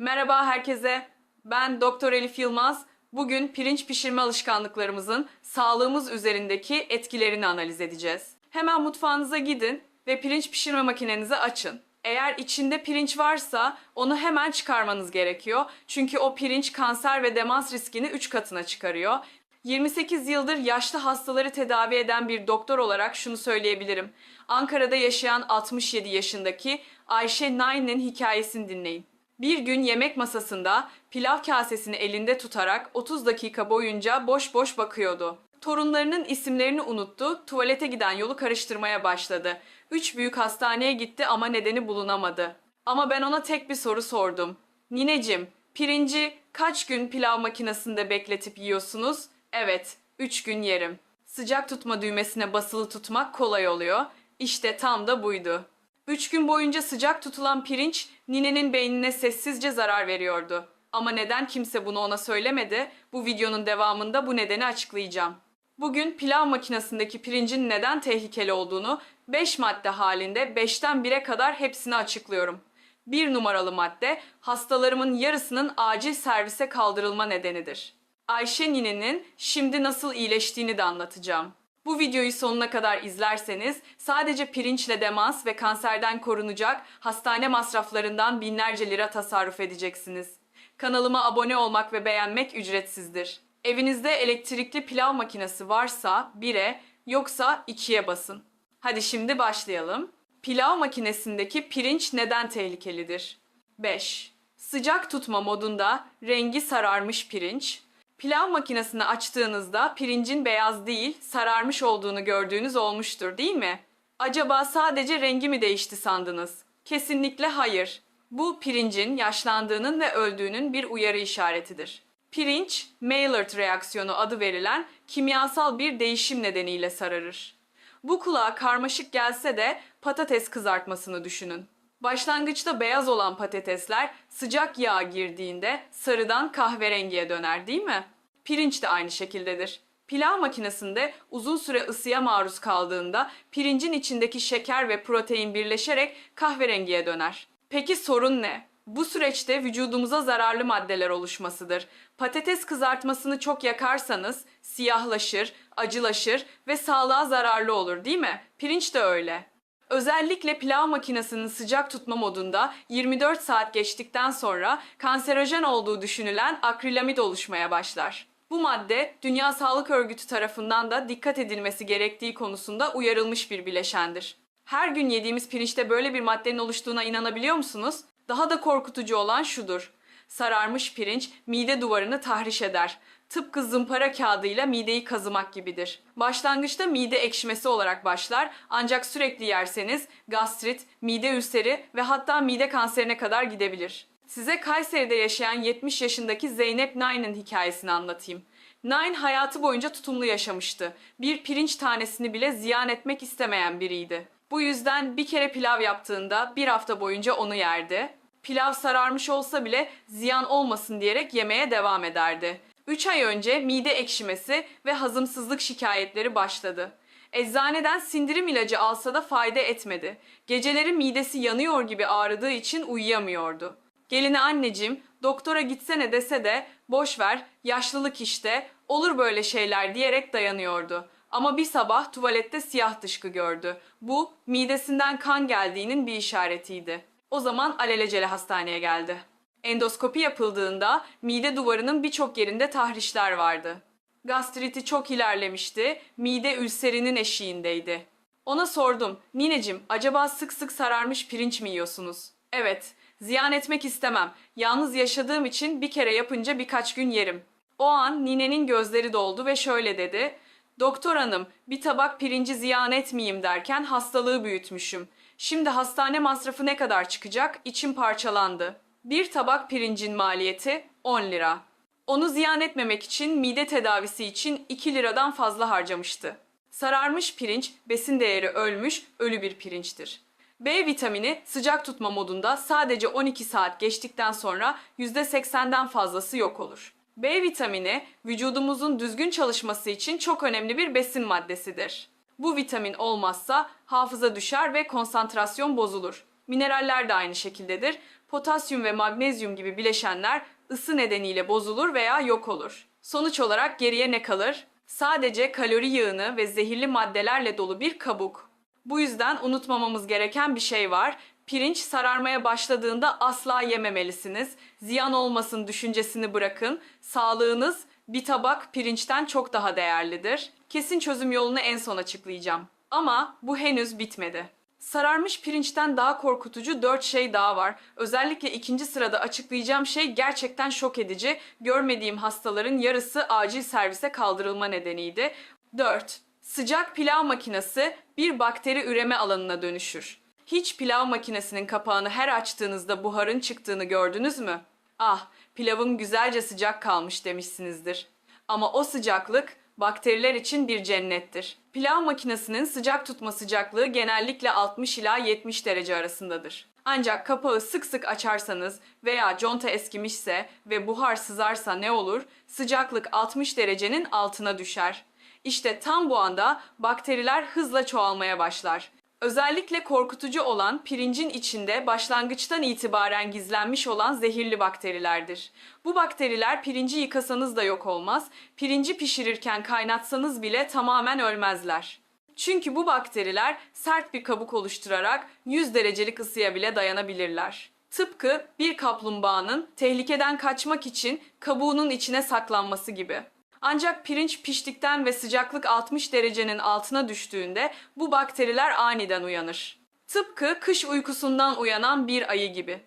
Merhaba herkese. Ben Doktor Elif Yılmaz. Bugün pirinç pişirme alışkanlıklarımızın sağlığımız üzerindeki etkilerini analiz edeceğiz. Hemen mutfağınıza gidin ve pirinç pişirme makinenizi açın. Eğer içinde pirinç varsa onu hemen çıkarmanız gerekiyor. Çünkü o pirinç kanser ve demans riskini 3 katına çıkarıyor. 28 yıldır yaşlı hastaları tedavi eden bir doktor olarak şunu söyleyebilirim. Ankara'da yaşayan 67 yaşındaki Ayşe Nain'in hikayesini dinleyin. Bir gün yemek masasında pilav kasesini elinde tutarak 30 dakika boyunca boş boş bakıyordu. Torunlarının isimlerini unuttu, tuvalete giden yolu karıştırmaya başladı. Üç büyük hastaneye gitti ama nedeni bulunamadı. Ama ben ona tek bir soru sordum. Nineciğim, pirinci kaç gün pilav makinesinde bekletip yiyorsunuz? Evet, 3 gün yerim. Sıcak tutma düğmesine basılı tutmak kolay oluyor. İşte tam da buydu. Üç gün boyunca sıcak tutulan pirinç ninenin beynine sessizce zarar veriyordu. Ama neden kimse bunu ona söylemedi? Bu videonun devamında bu nedeni açıklayacağım. Bugün pilav makinesindeki pirincin neden tehlikeli olduğunu 5 madde halinde 5'ten 1'e kadar hepsini açıklıyorum. Bir numaralı madde hastalarımın yarısının acil servise kaldırılma nedenidir. Ayşe ninenin şimdi nasıl iyileştiğini de anlatacağım. Bu videoyu sonuna kadar izlerseniz sadece pirinçle demans ve kanserden korunacak hastane masraflarından binlerce lira tasarruf edeceksiniz. Kanalıma abone olmak ve beğenmek ücretsizdir. Evinizde elektrikli pilav makinesi varsa 1'e yoksa 2'ye basın. Hadi şimdi başlayalım. Pilav makinesindeki pirinç neden tehlikelidir? 5. Sıcak tutma modunda rengi sararmış pirinç, Pilav makinesini açtığınızda pirincin beyaz değil, sararmış olduğunu gördüğünüz olmuştur değil mi? Acaba sadece rengi mi değişti sandınız? Kesinlikle hayır. Bu pirincin yaşlandığının ve öldüğünün bir uyarı işaretidir. Pirinç, Maillard reaksiyonu adı verilen kimyasal bir değişim nedeniyle sararır. Bu kulağa karmaşık gelse de patates kızartmasını düşünün. Başlangıçta beyaz olan patatesler sıcak yağ girdiğinde sarıdan kahverengiye döner değil mi? Pirinç de aynı şekildedir. Pilav makinesinde uzun süre ısıya maruz kaldığında pirincin içindeki şeker ve protein birleşerek kahverengiye döner. Peki sorun ne? Bu süreçte vücudumuza zararlı maddeler oluşmasıdır. Patates kızartmasını çok yakarsanız siyahlaşır, acılaşır ve sağlığa zararlı olur değil mi? Pirinç de öyle. Özellikle pilav makinesinin sıcak tutma modunda 24 saat geçtikten sonra kanserojen olduğu düşünülen akrilamid oluşmaya başlar. Bu madde Dünya Sağlık Örgütü tarafından da dikkat edilmesi gerektiği konusunda uyarılmış bir bileşendir. Her gün yediğimiz pirinçte böyle bir maddenin oluştuğuna inanabiliyor musunuz? Daha da korkutucu olan şudur. Sararmış pirinç mide duvarını tahriş eder. Tıpkı zımpara kağıdıyla mideyi kazımak gibidir. Başlangıçta mide ekşimesi olarak başlar ancak sürekli yerseniz gastrit, mide ülseri ve hatta mide kanserine kadar gidebilir. Size Kayseri'de yaşayan 70 yaşındaki Zeynep Nine'ın hikayesini anlatayım. Nine hayatı boyunca tutumlu yaşamıştı. Bir pirinç tanesini bile ziyan etmek istemeyen biriydi. Bu yüzden bir kere pilav yaptığında bir hafta boyunca onu yerdi. Pilav sararmış olsa bile ziyan olmasın diyerek yemeye devam ederdi. 3 ay önce mide ekşimesi ve hazımsızlık şikayetleri başladı. Eczaneden sindirim ilacı alsa da fayda etmedi. Geceleri midesi yanıyor gibi ağrıdığı için uyuyamıyordu. Gelini anneciğim doktora gitsene dese de boş ver yaşlılık işte olur böyle şeyler diyerek dayanıyordu. Ama bir sabah tuvalette siyah dışkı gördü. Bu midesinden kan geldiğinin bir işaretiydi. O zaman alelacele hastaneye geldi. Endoskopi yapıldığında mide duvarının birçok yerinde tahrişler vardı. Gastriti çok ilerlemişti, mide ülserinin eşiğindeydi. Ona sordum, ninecim acaba sık sık sararmış pirinç mi yiyorsunuz? Evet, ziyan etmek istemem. Yalnız yaşadığım için bir kere yapınca birkaç gün yerim. O an ninenin gözleri doldu ve şöyle dedi. Doktor hanım, bir tabak pirinci ziyan etmeyeyim derken hastalığı büyütmüşüm. Şimdi hastane masrafı ne kadar çıkacak? İçim parçalandı. Bir tabak pirincin maliyeti 10 lira. Onu ziyan etmemek için mide tedavisi için 2 liradan fazla harcamıştı. Sararmış pirinç besin değeri ölmüş, ölü bir pirinçtir. B vitamini sıcak tutma modunda sadece 12 saat geçtikten sonra %80'den fazlası yok olur. B vitamini vücudumuzun düzgün çalışması için çok önemli bir besin maddesidir. Bu vitamin olmazsa hafıza düşer ve konsantrasyon bozulur. Mineraller de aynı şekildedir. Potasyum ve magnezyum gibi bileşenler ısı nedeniyle bozulur veya yok olur. Sonuç olarak geriye ne kalır? Sadece kalori yığını ve zehirli maddelerle dolu bir kabuk. Bu yüzden unutmamamız gereken bir şey var. Pirinç sararmaya başladığında asla yememelisiniz. Ziyan olmasın düşüncesini bırakın. Sağlığınız bir tabak pirinçten çok daha değerlidir. Kesin çözüm yolunu en son açıklayacağım. Ama bu henüz bitmedi. Sararmış pirinçten daha korkutucu dört şey daha var. Özellikle ikinci sırada açıklayacağım şey gerçekten şok edici. Görmediğim hastaların yarısı acil servise kaldırılma nedeniydi. 4. Sıcak pilav makinesi bir bakteri üreme alanına dönüşür. Hiç pilav makinesinin kapağını her açtığınızda buharın çıktığını gördünüz mü? Ah, pilavım güzelce sıcak kalmış demişsinizdir. Ama o sıcaklık bakteriler için bir cennettir. Pilav makinesinin sıcak tutma sıcaklığı genellikle 60 ila 70 derece arasındadır. Ancak kapağı sık sık açarsanız veya conta eskimişse ve buhar sızarsa ne olur? Sıcaklık 60 derecenin altına düşer. İşte tam bu anda bakteriler hızla çoğalmaya başlar. Özellikle korkutucu olan pirincin içinde başlangıçtan itibaren gizlenmiş olan zehirli bakterilerdir. Bu bakteriler pirinci yıkasanız da yok olmaz, pirinci pişirirken kaynatsanız bile tamamen ölmezler. Çünkü bu bakteriler sert bir kabuk oluşturarak 100 derecelik ısıya bile dayanabilirler. Tıpkı bir kaplumbağanın tehlikeden kaçmak için kabuğunun içine saklanması gibi. Ancak pirinç piştikten ve sıcaklık 60 derecenin altına düştüğünde bu bakteriler aniden uyanır. Tıpkı kış uykusundan uyanan bir ayı gibi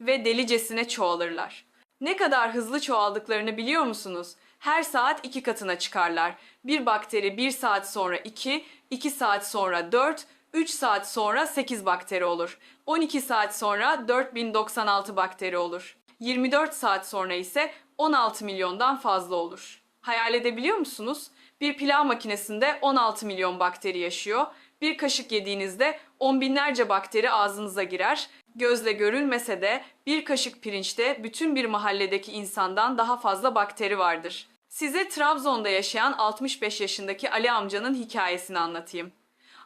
ve delicesine çoğalırlar. Ne kadar hızlı çoğaldıklarını biliyor musunuz? Her saat iki katına çıkarlar. Bir bakteri bir saat sonra 2, 2 saat sonra 4, 3 saat sonra 8 bakteri olur. 12 saat sonra 4096 bakteri olur. 24 saat sonra ise 16 milyondan fazla olur. Hayal edebiliyor musunuz? Bir pilav makinesinde 16 milyon bakteri yaşıyor. Bir kaşık yediğinizde on binlerce bakteri ağzınıza girer. Gözle görülmese de bir kaşık pirinçte bütün bir mahalledeki insandan daha fazla bakteri vardır. Size Trabzon'da yaşayan 65 yaşındaki Ali amcanın hikayesini anlatayım.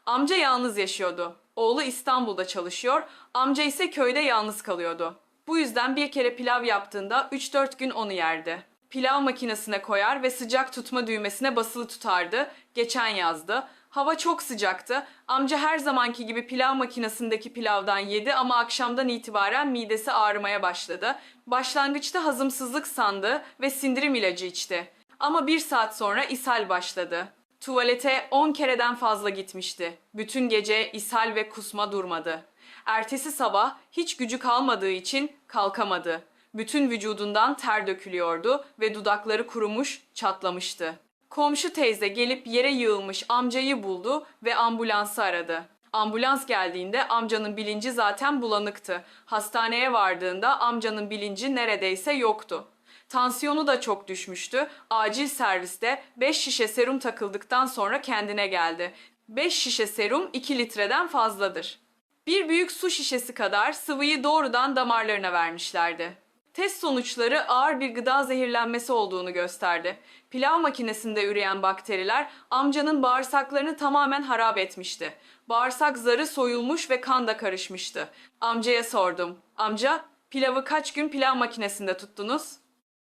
Amca yalnız yaşıyordu. Oğlu İstanbul'da çalışıyor, amca ise köyde yalnız kalıyordu. Bu yüzden bir kere pilav yaptığında 3-4 gün onu yerdi. Pilav makinesine koyar ve sıcak tutma düğmesine basılı tutardı. Geçen yazdı. Hava çok sıcaktı. Amca her zamanki gibi pilav makinesindeki pilavdan yedi ama akşamdan itibaren midesi ağrımaya başladı. Başlangıçta hazımsızlık sandı ve sindirim ilacı içti. Ama bir saat sonra ishal başladı. Tuvalete 10 kereden fazla gitmişti. Bütün gece ishal ve kusma durmadı. Ertesi sabah hiç gücü kalmadığı için kalkamadı. Bütün vücudundan ter dökülüyordu ve dudakları kurumuş, çatlamıştı. Komşu teyze gelip yere yığılmış amcayı buldu ve ambulansı aradı. Ambulans geldiğinde amcanın bilinci zaten bulanıktı. Hastaneye vardığında amcanın bilinci neredeyse yoktu. Tansiyonu da çok düşmüştü. Acil serviste 5 şişe serum takıldıktan sonra kendine geldi. 5 şişe serum 2 litreden fazladır. Bir büyük su şişesi kadar sıvıyı doğrudan damarlarına vermişlerdi. Test sonuçları ağır bir gıda zehirlenmesi olduğunu gösterdi. Pilav makinesinde üreyen bakteriler amcanın bağırsaklarını tamamen harap etmişti. Bağırsak zarı soyulmuş ve kan da karışmıştı. Amcaya sordum. Amca, pilavı kaç gün pilav makinesinde tuttunuz?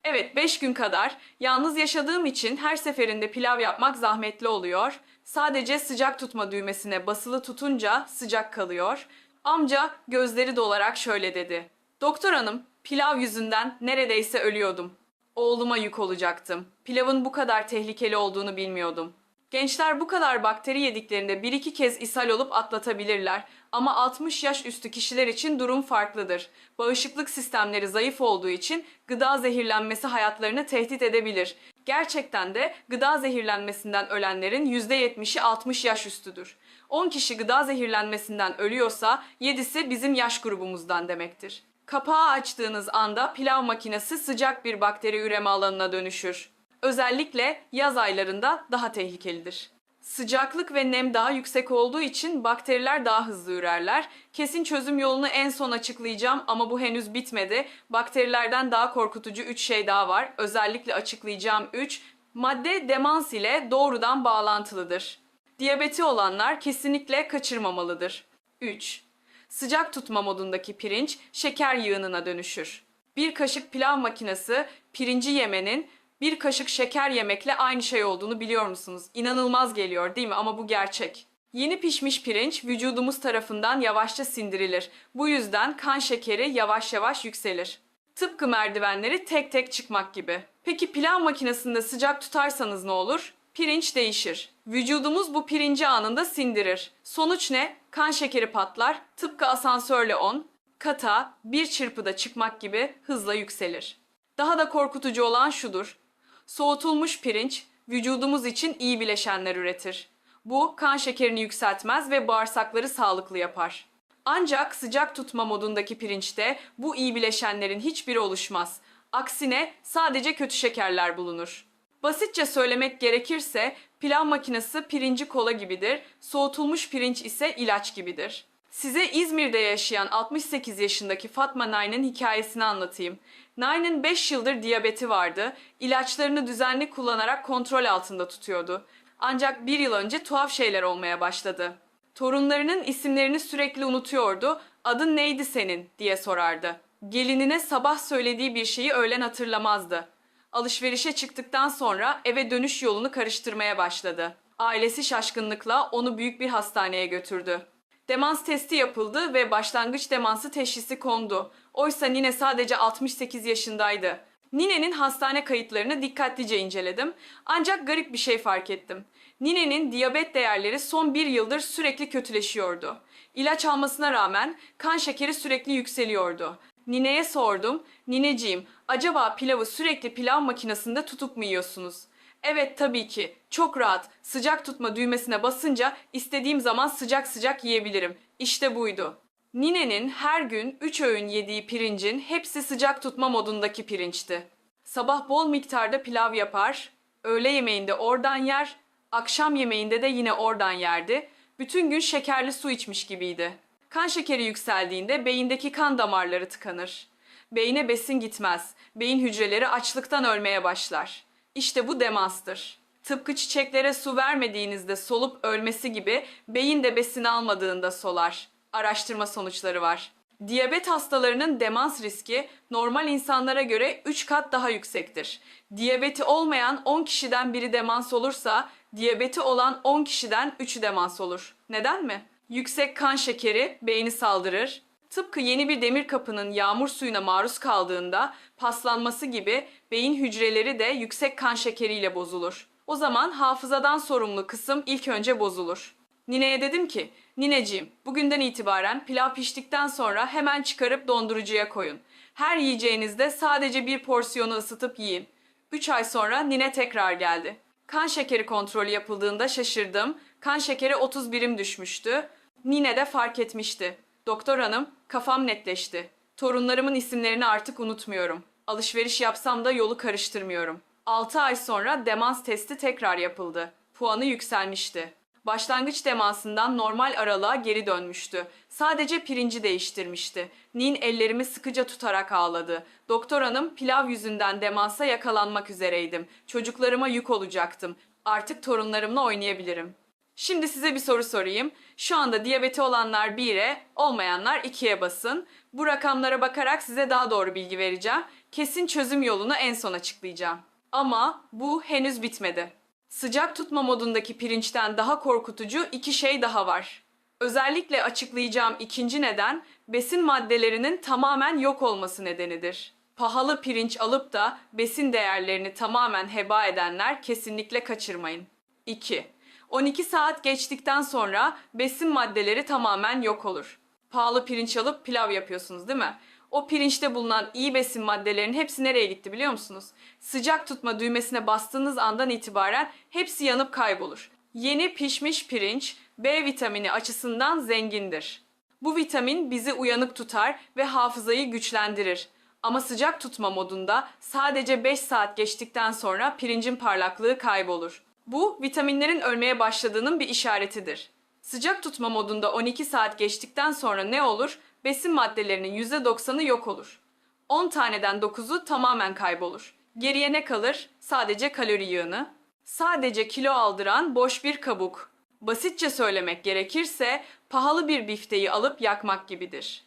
Evet 5 gün kadar. Yalnız yaşadığım için her seferinde pilav yapmak zahmetli oluyor. Sadece sıcak tutma düğmesine basılı tutunca sıcak kalıyor. Amca gözleri dolarak şöyle dedi. Doktor hanım, pilav yüzünden neredeyse ölüyordum. Oğluma yük olacaktım. Pilavın bu kadar tehlikeli olduğunu bilmiyordum. Gençler bu kadar bakteri yediklerinde bir iki kez ishal olup atlatabilirler. Ama 60 yaş üstü kişiler için durum farklıdır. Bağışıklık sistemleri zayıf olduğu için gıda zehirlenmesi hayatlarını tehdit edebilir. Gerçekten de gıda zehirlenmesinden ölenlerin %70'i 60 yaş üstüdür. 10 kişi gıda zehirlenmesinden ölüyorsa 7'si bizim yaş grubumuzdan demektir. Kapağı açtığınız anda pilav makinesi sıcak bir bakteri üreme alanına dönüşür. Özellikle yaz aylarında daha tehlikelidir. Sıcaklık ve nem daha yüksek olduğu için bakteriler daha hızlı ürerler. Kesin çözüm yolunu en son açıklayacağım ama bu henüz bitmedi. Bakterilerden daha korkutucu 3 şey daha var. Özellikle açıklayacağım 3. Madde demans ile doğrudan bağlantılıdır. Diyabeti olanlar kesinlikle kaçırmamalıdır. 3. Sıcak tutma modundaki pirinç şeker yığınına dönüşür. Bir kaşık pilav makinesi pirinci yemenin bir kaşık şeker yemekle aynı şey olduğunu biliyor musunuz? İnanılmaz geliyor değil mi? Ama bu gerçek. Yeni pişmiş pirinç vücudumuz tarafından yavaşça sindirilir. Bu yüzden kan şekeri yavaş yavaş yükselir. Tıpkı merdivenleri tek tek çıkmak gibi. Peki pilav makinesinde sıcak tutarsanız ne olur? Pirinç değişir. Vücudumuz bu pirinci anında sindirir. Sonuç ne? Kan şekeri patlar. Tıpkı asansörle 10, kata bir çırpıda çıkmak gibi hızla yükselir. Daha da korkutucu olan şudur. Soğutulmuş pirinç vücudumuz için iyi bileşenler üretir. Bu kan şekerini yükseltmez ve bağırsakları sağlıklı yapar. Ancak sıcak tutma modundaki pirinçte bu iyi bileşenlerin hiçbiri oluşmaz. Aksine sadece kötü şekerler bulunur. Basitçe söylemek gerekirse pilav makinesi pirinci kola gibidir, soğutulmuş pirinç ise ilaç gibidir. Size İzmir'de yaşayan 68 yaşındaki Fatma Nain'in hikayesini anlatayım. Nain'in 5 yıldır diyabeti vardı. İlaçlarını düzenli kullanarak kontrol altında tutuyordu. Ancak bir yıl önce tuhaf şeyler olmaya başladı. Torunlarının isimlerini sürekli unutuyordu. Adın neydi senin diye sorardı. Gelinine sabah söylediği bir şeyi öğlen hatırlamazdı. Alışverişe çıktıktan sonra eve dönüş yolunu karıştırmaya başladı. Ailesi şaşkınlıkla onu büyük bir hastaneye götürdü. Demans testi yapıldı ve başlangıç demansı teşhisi kondu. Oysa Nine sadece 68 yaşındaydı. Nine'nin hastane kayıtlarını dikkatlice inceledim. Ancak garip bir şey fark ettim. Nine'nin diyabet değerleri son bir yıldır sürekli kötüleşiyordu. İlaç almasına rağmen kan şekeri sürekli yükseliyordu. Nine'ye sordum. Nineciğim, acaba pilavı sürekli pilav makinesinde tutup mu yiyorsunuz? Evet tabii ki. Çok rahat. Sıcak tutma düğmesine basınca istediğim zaman sıcak sıcak yiyebilirim. İşte buydu. Nine'nin her gün 3 öğün yediği pirincin hepsi sıcak tutma modundaki pirinçti. Sabah bol miktarda pilav yapar, öğle yemeğinde oradan yer, akşam yemeğinde de yine oradan yerdi. Bütün gün şekerli su içmiş gibiydi. Kan şekeri yükseldiğinde beyindeki kan damarları tıkanır. Beyine besin gitmez. Beyin hücreleri açlıktan ölmeye başlar. İşte bu demanstır. Tıpkı çiçeklere su vermediğinizde solup ölmesi gibi beyin de besin almadığında solar. Araştırma sonuçları var. Diyabet hastalarının demans riski normal insanlara göre 3 kat daha yüksektir. Diyabeti olmayan 10 kişiden biri demans olursa, diyabeti olan 10 kişiden 3'ü demans olur. Neden mi? Yüksek kan şekeri beyni saldırır. Tıpkı yeni bir demir kapının yağmur suyuna maruz kaldığında paslanması gibi beyin hücreleri de yüksek kan şekeriyle bozulur. O zaman hafızadan sorumlu kısım ilk önce bozulur. Nine'ye dedim ki, Nineciğim, bugünden itibaren pilav piştikten sonra hemen çıkarıp dondurucuya koyun. Her yiyeceğinizde sadece bir porsiyonu ısıtıp yiyin. 3 ay sonra Nine tekrar geldi. Kan şekeri kontrolü yapıldığında şaşırdım. Kan şekeri 30 birim düşmüştü. Nine de fark etmişti. Doktor hanım, kafam netleşti. Torunlarımın isimlerini artık unutmuyorum. Alışveriş yapsam da yolu karıştırmıyorum. 6 ay sonra demans testi tekrar yapıldı. Puanı yükselmişti. Başlangıç demansından normal aralığa geri dönmüştü. Sadece pirinci değiştirmişti. Nin ellerimi sıkıca tutarak ağladı. Doktor hanım pilav yüzünden demansa yakalanmak üzereydim. Çocuklarıma yük olacaktım. Artık torunlarımla oynayabilirim. Şimdi size bir soru sorayım. Şu anda diyabeti olanlar 1'e, olmayanlar 2'ye basın. Bu rakamlara bakarak size daha doğru bilgi vereceğim. Kesin çözüm yolunu en son açıklayacağım. Ama bu henüz bitmedi. Sıcak tutma modundaki pirinçten daha korkutucu iki şey daha var. Özellikle açıklayacağım ikinci neden besin maddelerinin tamamen yok olması nedenidir. Pahalı pirinç alıp da besin değerlerini tamamen heba edenler kesinlikle kaçırmayın. 2. 12 saat geçtikten sonra besin maddeleri tamamen yok olur. Pahalı pirinç alıp pilav yapıyorsunuz değil mi? O pirinçte bulunan iyi besin maddelerinin hepsi nereye gitti biliyor musunuz? Sıcak tutma düğmesine bastığınız andan itibaren hepsi yanıp kaybolur. Yeni pişmiş pirinç B vitamini açısından zengindir. Bu vitamin bizi uyanık tutar ve hafızayı güçlendirir. Ama sıcak tutma modunda sadece 5 saat geçtikten sonra pirincin parlaklığı kaybolur. Bu vitaminlerin ölmeye başladığının bir işaretidir. Sıcak tutma modunda 12 saat geçtikten sonra ne olur? Besin maddelerinin %90'ı yok olur. 10 taneden 9'u tamamen kaybolur. Geriye ne kalır? Sadece kalori yığını. Sadece kilo aldıran boş bir kabuk. Basitçe söylemek gerekirse pahalı bir bifteyi alıp yakmak gibidir.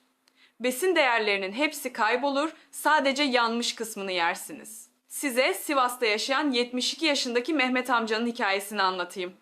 Besin değerlerinin hepsi kaybolur, sadece yanmış kısmını yersiniz. Size Sivas'ta yaşayan 72 yaşındaki Mehmet amcanın hikayesini anlatayım.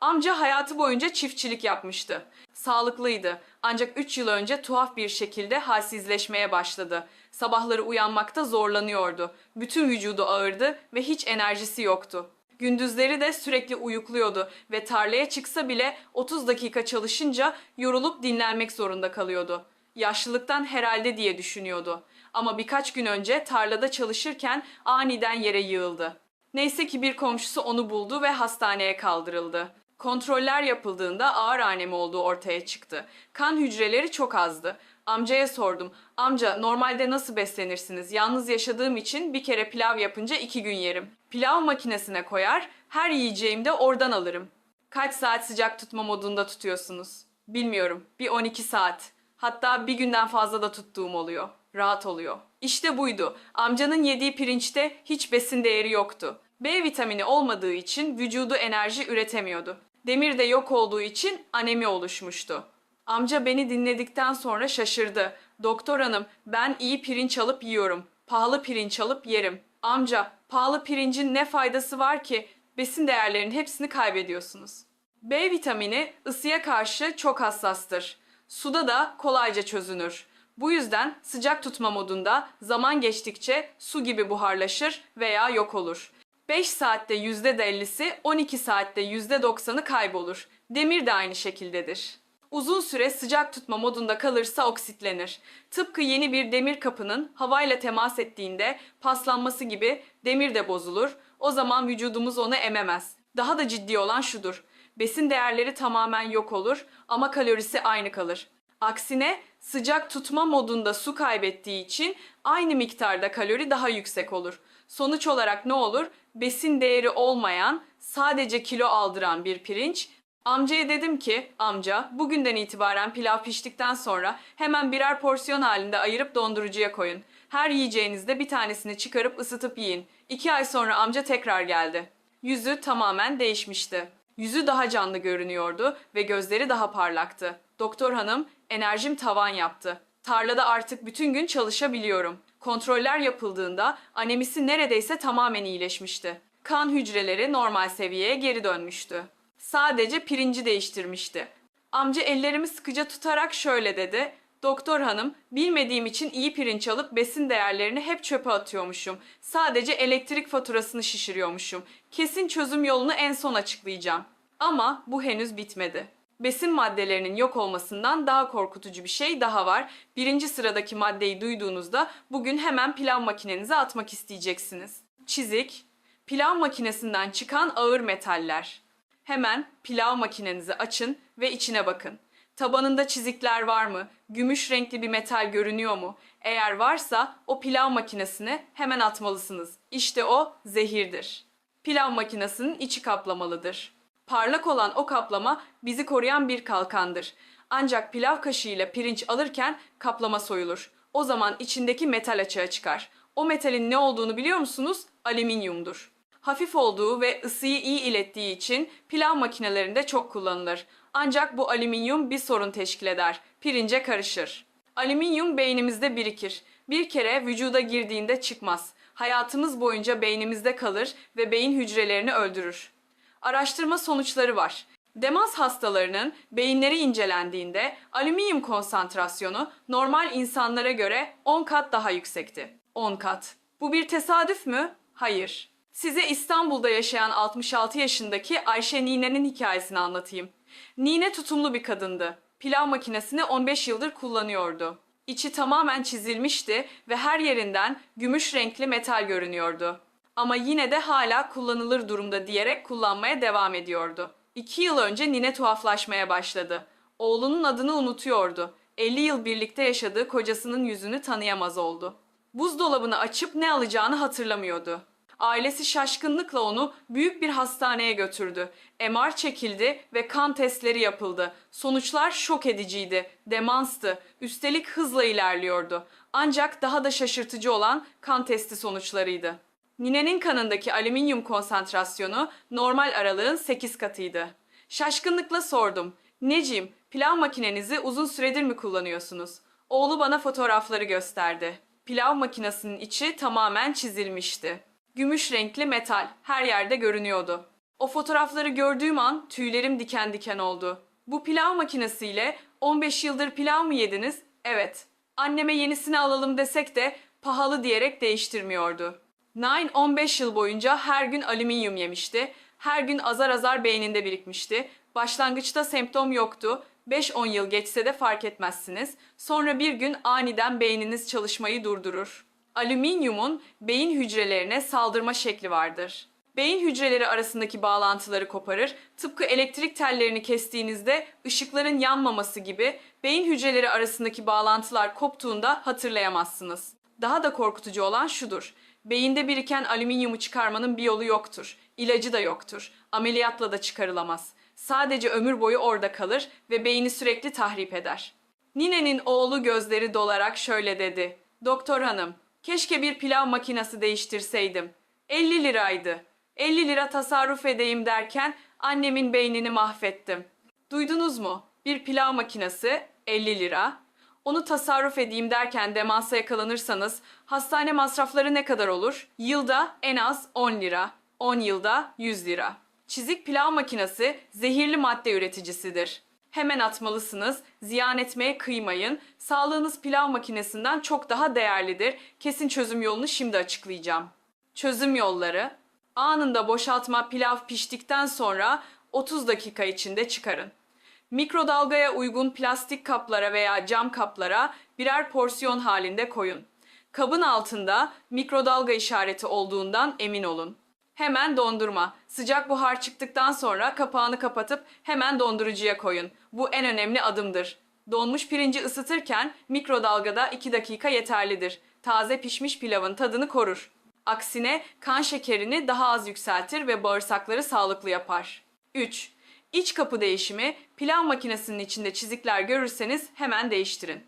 Amca hayatı boyunca çiftçilik yapmıştı. Sağlıklıydı ancak 3 yıl önce tuhaf bir şekilde halsizleşmeye başladı. Sabahları uyanmakta zorlanıyordu. Bütün vücudu ağırdı ve hiç enerjisi yoktu. Gündüzleri de sürekli uyukluyordu ve tarlaya çıksa bile 30 dakika çalışınca yorulup dinlenmek zorunda kalıyordu. Yaşlılıktan herhalde diye düşünüyordu. Ama birkaç gün önce tarlada çalışırken aniden yere yığıldı. Neyse ki bir komşusu onu buldu ve hastaneye kaldırıldı. Kontroller yapıldığında ağır anemi olduğu ortaya çıktı. Kan hücreleri çok azdı. Amcaya sordum. Amca normalde nasıl beslenirsiniz? Yalnız yaşadığım için bir kere pilav yapınca iki gün yerim. Pilav makinesine koyar, her yiyeceğimde oradan alırım. Kaç saat sıcak tutma modunda tutuyorsunuz? Bilmiyorum. Bir 12 saat. Hatta bir günden fazla da tuttuğum oluyor. Rahat oluyor. İşte buydu. Amcanın yediği pirinçte hiç besin değeri yoktu. B vitamini olmadığı için vücudu enerji üretemiyordu. Demir de yok olduğu için anemi oluşmuştu. Amca beni dinledikten sonra şaşırdı. Doktor hanım ben iyi pirinç alıp yiyorum. Pahalı pirinç alıp yerim. Amca pahalı pirincin ne faydası var ki? Besin değerlerinin hepsini kaybediyorsunuz. B vitamini ısıya karşı çok hassastır. Suda da kolayca çözünür. Bu yüzden sıcak tutma modunda zaman geçtikçe su gibi buharlaşır veya yok olur. 5 saatte %50'si, 12 saatte %90'ı kaybolur. Demir de aynı şekildedir. Uzun süre sıcak tutma modunda kalırsa oksitlenir. Tıpkı yeni bir demir kapının havayla temas ettiğinde paslanması gibi demir de bozulur. O zaman vücudumuz onu ememez. Daha da ciddi olan şudur. Besin değerleri tamamen yok olur ama kalorisi aynı kalır. Aksine sıcak tutma modunda su kaybettiği için aynı miktarda kalori daha yüksek olur. Sonuç olarak ne olur? Besin değeri olmayan, sadece kilo aldıran bir pirinç. Amcaya dedim ki, amca bugünden itibaren pilav piştikten sonra hemen birer porsiyon halinde ayırıp dondurucuya koyun. Her yiyeceğinizde bir tanesini çıkarıp ısıtıp yiyin. İki ay sonra amca tekrar geldi. Yüzü tamamen değişmişti. Yüzü daha canlı görünüyordu ve gözleri daha parlaktı. Doktor hanım, enerjim tavan yaptı. Tarlada artık bütün gün çalışabiliyorum. Kontroller yapıldığında anemisi neredeyse tamamen iyileşmişti. Kan hücreleri normal seviyeye geri dönmüştü. Sadece pirinci değiştirmişti. Amca ellerimi sıkıca tutarak şöyle dedi. Doktor hanım, bilmediğim için iyi pirinç alıp besin değerlerini hep çöpe atıyormuşum. Sadece elektrik faturasını şişiriyormuşum. Kesin çözüm yolunu en son açıklayacağım. Ama bu henüz bitmedi. Besin maddelerinin yok olmasından daha korkutucu bir şey daha var. Birinci sıradaki maddeyi duyduğunuzda bugün hemen pilav makinenize atmak isteyeceksiniz. Çizik, pilav makinesinden çıkan ağır metaller. Hemen pilav makinenizi açın ve içine bakın. Tabanında çizikler var mı? Gümüş renkli bir metal görünüyor mu? Eğer varsa o pilav makinesine hemen atmalısınız. İşte o zehirdir. Pilav makinesinin içi kaplamalıdır. Parlak olan o kaplama bizi koruyan bir kalkandır. Ancak pilav kaşığıyla pirinç alırken kaplama soyulur. O zaman içindeki metal açığa çıkar. O metalin ne olduğunu biliyor musunuz? Alüminyumdur. Hafif olduğu ve ısıyı iyi ilettiği için pilav makinelerinde çok kullanılır. Ancak bu alüminyum bir sorun teşkil eder. Pirince karışır. Alüminyum beynimizde birikir. Bir kere vücuda girdiğinde çıkmaz. Hayatımız boyunca beynimizde kalır ve beyin hücrelerini öldürür. Araştırma sonuçları var. Demans hastalarının beyinleri incelendiğinde alüminyum konsantrasyonu normal insanlara göre 10 kat daha yüksekti. 10 kat. Bu bir tesadüf mü? Hayır. Size İstanbul'da yaşayan 66 yaşındaki Ayşe Nine'nin hikayesini anlatayım. Nine tutumlu bir kadındı. Pilav makinesini 15 yıldır kullanıyordu. İçi tamamen çizilmişti ve her yerinden gümüş renkli metal görünüyordu. Ama yine de hala kullanılır durumda diyerek kullanmaya devam ediyordu. İki yıl önce Nine tuhaflaşmaya başladı. Oğlunun adını unutuyordu. 50 yıl birlikte yaşadığı kocasının yüzünü tanıyamaz oldu. Buzdolabını açıp ne alacağını hatırlamıyordu. Ailesi şaşkınlıkla onu büyük bir hastaneye götürdü. MR çekildi ve kan testleri yapıldı. Sonuçlar şok ediciydi. Demanstı. Üstelik hızla ilerliyordu. Ancak daha da şaşırtıcı olan kan testi sonuçlarıydı. Nine'nin kanındaki alüminyum konsantrasyonu normal aralığın 8 katıydı. Şaşkınlıkla sordum. Necim, pilav makinenizi uzun süredir mi kullanıyorsunuz? Oğlu bana fotoğrafları gösterdi. Pilav makinesinin içi tamamen çizilmişti. Gümüş renkli metal her yerde görünüyordu. O fotoğrafları gördüğüm an tüylerim diken diken oldu. Bu pilav makinesiyle 15 yıldır pilav mı yediniz? Evet. Anneme yenisini alalım desek de pahalı diyerek değiştirmiyordu. Nine 15 yıl boyunca her gün alüminyum yemişti. Her gün azar azar beyninde birikmişti. Başlangıçta semptom yoktu. 5-10 yıl geçse de fark etmezsiniz. Sonra bir gün aniden beyniniz çalışmayı durdurur. Alüminyumun beyin hücrelerine saldırma şekli vardır. Beyin hücreleri arasındaki bağlantıları koparır. Tıpkı elektrik tellerini kestiğinizde ışıkların yanmaması gibi beyin hücreleri arasındaki bağlantılar koptuğunda hatırlayamazsınız. Daha da korkutucu olan şudur. Beyinde biriken alüminyumu çıkarmanın bir yolu yoktur. İlacı da yoktur. Ameliyatla da çıkarılamaz. Sadece ömür boyu orada kalır ve beyni sürekli tahrip eder. Nine'nin oğlu gözleri dolarak şöyle dedi. Doktor hanım, keşke bir pilav makinesi değiştirseydim. 50 liraydı. 50 lira tasarruf edeyim derken annemin beynini mahvettim. Duydunuz mu? Bir pilav makinesi 50 lira. Onu tasarruf edeyim derken demansa yakalanırsanız hastane masrafları ne kadar olur? Yılda en az 10 lira. 10 yılda 100 lira. Çizik pilav makinesi zehirli madde üreticisidir. Hemen atmalısınız, ziyan etmeye kıymayın. Sağlığınız pilav makinesinden çok daha değerlidir. Kesin çözüm yolunu şimdi açıklayacağım. Çözüm yolları Anında boşaltma pilav piştikten sonra 30 dakika içinde çıkarın. Mikrodalgaya uygun plastik kaplara veya cam kaplara birer porsiyon halinde koyun. Kabın altında mikrodalga işareti olduğundan emin olun. Hemen dondurma. Sıcak buhar çıktıktan sonra kapağını kapatıp hemen dondurucuya koyun. Bu en önemli adımdır. Donmuş pirinci ısıtırken mikrodalgada 2 dakika yeterlidir. Taze pişmiş pilavın tadını korur. Aksine kan şekerini daha az yükseltir ve bağırsakları sağlıklı yapar. 3. İç kapı değişimi pilav makinesinin içinde çizikler görürseniz hemen değiştirin.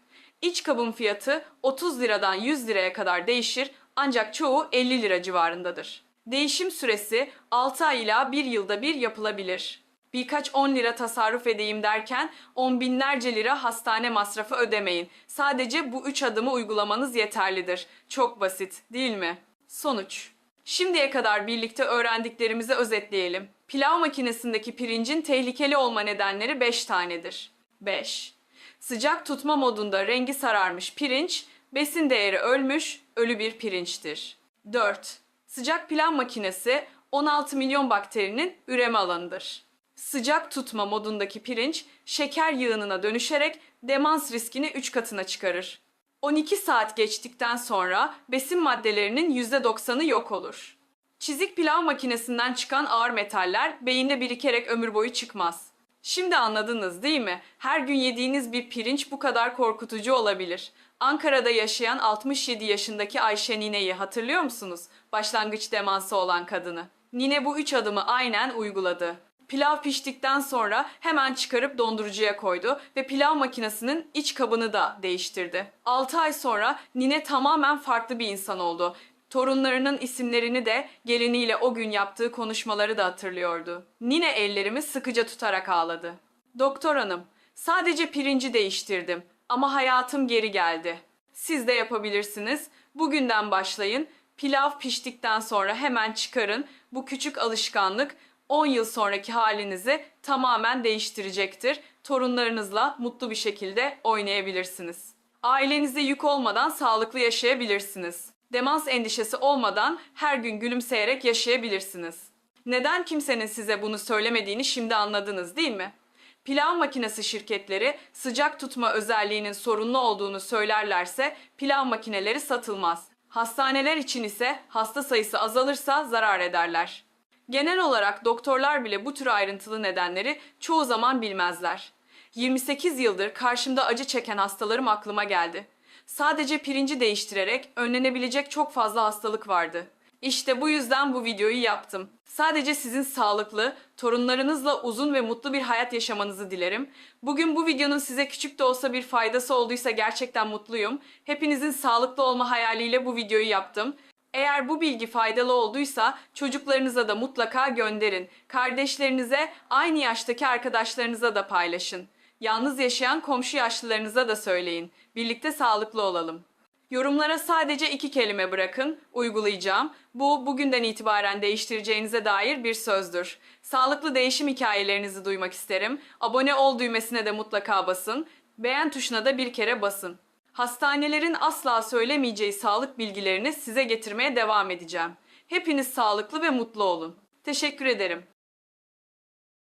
İç kabın fiyatı 30 liradan 100 liraya kadar değişir ancak çoğu 50 lira civarındadır. Değişim süresi 6 ay ila 1 yılda bir yapılabilir. Birkaç 10 lira tasarruf edeyim derken on binlerce lira hastane masrafı ödemeyin. Sadece bu 3 adımı uygulamanız yeterlidir. Çok basit değil mi? Sonuç. Şimdiye kadar birlikte öğrendiklerimizi özetleyelim. Pilav makinesindeki pirincin tehlikeli olma nedenleri 5 tanedir. 5. Sıcak tutma modunda rengi sararmış pirinç, besin değeri ölmüş, ölü bir pirinçtir. 4. Sıcak pilav makinesi 16 milyon bakterinin üreme alanıdır. Sıcak tutma modundaki pirinç şeker yığınına dönüşerek demans riskini 3 katına çıkarır. 12 saat geçtikten sonra besin maddelerinin %90'ı yok olur. Çizik pilav makinesinden çıkan ağır metaller beyinde birikerek ömür boyu çıkmaz. Şimdi anladınız değil mi? Her gün yediğiniz bir pirinç bu kadar korkutucu olabilir. Ankara'da yaşayan 67 yaşındaki Ayşe Nine'yi hatırlıyor musunuz? Başlangıç demansı olan kadını. Nine bu üç adımı aynen uyguladı. Pilav piştikten sonra hemen çıkarıp dondurucuya koydu ve pilav makinesinin iç kabını da değiştirdi. 6 ay sonra Nine tamamen farklı bir insan oldu. Torunlarının isimlerini de geliniyle o gün yaptığı konuşmaları da hatırlıyordu. Nine ellerimi sıkıca tutarak ağladı. Doktor hanım, sadece pirinci değiştirdim ama hayatım geri geldi. Siz de yapabilirsiniz. Bugünden başlayın. Pilav piştikten sonra hemen çıkarın. Bu küçük alışkanlık 10 yıl sonraki halinizi tamamen değiştirecektir. Torunlarınızla mutlu bir şekilde oynayabilirsiniz. Ailenize yük olmadan sağlıklı yaşayabilirsiniz. Demans endişesi olmadan her gün gülümseyerek yaşayabilirsiniz. Neden kimsenin size bunu söylemediğini şimdi anladınız değil mi? Pilav makinesi şirketleri sıcak tutma özelliğinin sorunlu olduğunu söylerlerse pilav makineleri satılmaz. Hastaneler için ise hasta sayısı azalırsa zarar ederler. Genel olarak doktorlar bile bu tür ayrıntılı nedenleri çoğu zaman bilmezler. 28 yıldır karşımda acı çeken hastalarım aklıma geldi. Sadece pirinci değiştirerek önlenebilecek çok fazla hastalık vardı. İşte bu yüzden bu videoyu yaptım. Sadece sizin sağlıklı, torunlarınızla uzun ve mutlu bir hayat yaşamanızı dilerim. Bugün bu videonun size küçük de olsa bir faydası olduysa gerçekten mutluyum. Hepinizin sağlıklı olma hayaliyle bu videoyu yaptım. Eğer bu bilgi faydalı olduysa çocuklarınıza da mutlaka gönderin. Kardeşlerinize, aynı yaştaki arkadaşlarınıza da paylaşın. Yalnız yaşayan komşu yaşlılarınıza da söyleyin. Birlikte sağlıklı olalım. Yorumlara sadece iki kelime bırakın, uygulayacağım. Bu bugünden itibaren değiştireceğinize dair bir sözdür. Sağlıklı değişim hikayelerinizi duymak isterim. Abone ol düğmesine de mutlaka basın. Beğen tuşuna da bir kere basın. Hastanelerin asla söylemeyeceği sağlık bilgilerini size getirmeye devam edeceğim. Hepiniz sağlıklı ve mutlu olun. Teşekkür ederim.